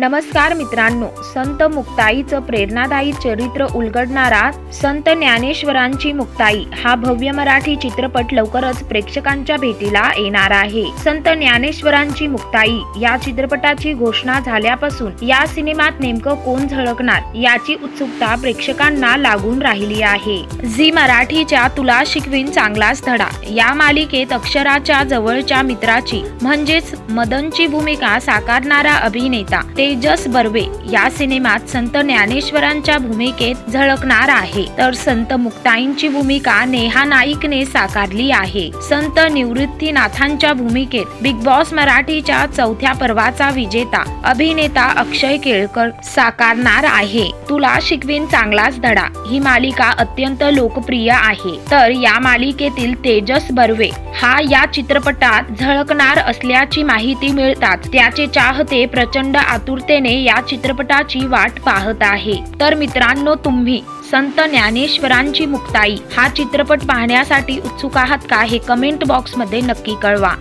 नमस्कार मित्रांनो संत मुक्ताईचं प्रेरणादायी चरित्र उलगडणारा संत ज्ञानेश्वरांची मुक्ताई हा भव्य मराठी चित्रपट लवकरच प्रेक्षकांच्या भेटीला येणार आहे. संत ज्ञानेश्वरांची मुक्ताई या चित्रपटाची घोषणा झाल्यापासून या सिनेमात नेमकं कोण झळकणार याची उत्सुकता प्रेक्षकांना लागून राहिली आहे. झी मराठीच्या तुला शिकवीन चांगलाच धडा. या मालिकेत अक्षराच्या जवळच्या मित्राची म्हणजेच मदनची भूमिका साकारणारा अभिनेता ते तेजस बर्वे या सिनेमात संत ज्ञानेश्वरांच्या भूमिकेत झळकणार आहे. तर संत मुक्ताईंची भूमिका नेहा नाईकने साकारली आहे. संत निवृत्तीनाथांच्या भूमिकेत बिग बॉस मराठीच्या चौथ्या पर्वाचा विजेता अभिनेता अक्षय केळकर साकारणार आहे. तुला शिकवीन चांगलाच धडा. ही मालिका अत्यंत लोकप्रिय आहे. तर या मालिकेतील तेजस बर्वे हा या चित्रपटात झळकणार असल्याची माहिती मिळताच त्याचे चाहते प्रचंड आतुर आतुरतेने या चित्रपटाची वाट पाहत आहे. तर मित्रांनो तुम्ही संत ज्ञानेश्वरांची मुक्ताई हा चित्रपट पाहण्यासाठी उत्सुक आहात का हे कमेंट बॉक्समध्ये नक्की कळवा.